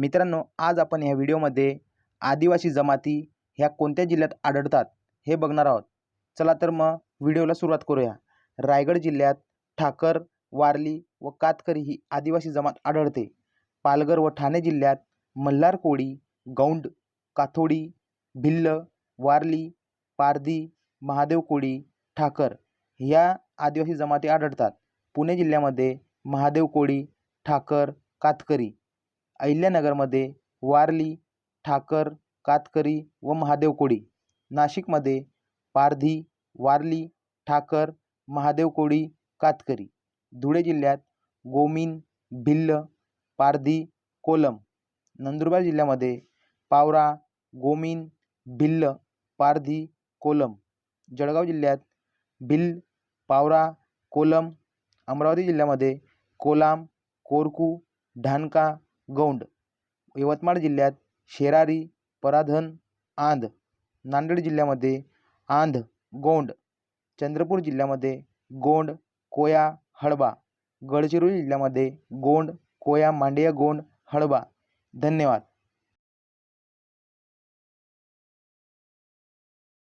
मित्रांनो आज आपण ह्या व्हिडिओमध्ये आदिवासी जमाती ह्या कोणत्या जिल्ह्यात आढळतात हे बघणार आहोत. चला तर मग व्हिडिओला सुरुवात करूया. रायगड जिल्ह्यात ठाकर वारली व कातकरी ही आदिवासी जमात आढळते. पालघर व ठाणे जिल्ह्यात मल्हार कोळी गौंड काथोडी भिल्ल वारली पारधी महादेव कोळी ठाकर ह्या आदिवासी जमाती आढळतात. पुणे जिल्ह्यामध्ये महादेव कोळी ठाकर कातकरी अहिल्यानगरमध्ये वारली ठाकर कातकरी व महादेव कोळी. नाशिकमध्ये पारधी वारली ठाकर महादेव कोळी कातकरी. धुळे जिल्ह्यात गोमीन भिल्ल पारधी कोलम. नंदुरबार जिल्ह्यामध्ये पावरा गोमीन भिल्ल पारधी कोलम. जळगाव जिल्ह्यात भिल्ल पावरा कोलम. अमरावती जिल्ह्यामध्ये कोलाम कोरकू ढाणका गौंड यवतमाळ जिल्ह्यात शेरारी पराधन आंध नांदेड जिल्ह्यामध्ये आंध गोंड चंद्रपूर जिल्ह्यामध्ये गोंड कोया हळबा गडचिरोली जिल्ह्यामध्ये गोंड कोया मांडिया गोंड हळबा. धन्यवाद.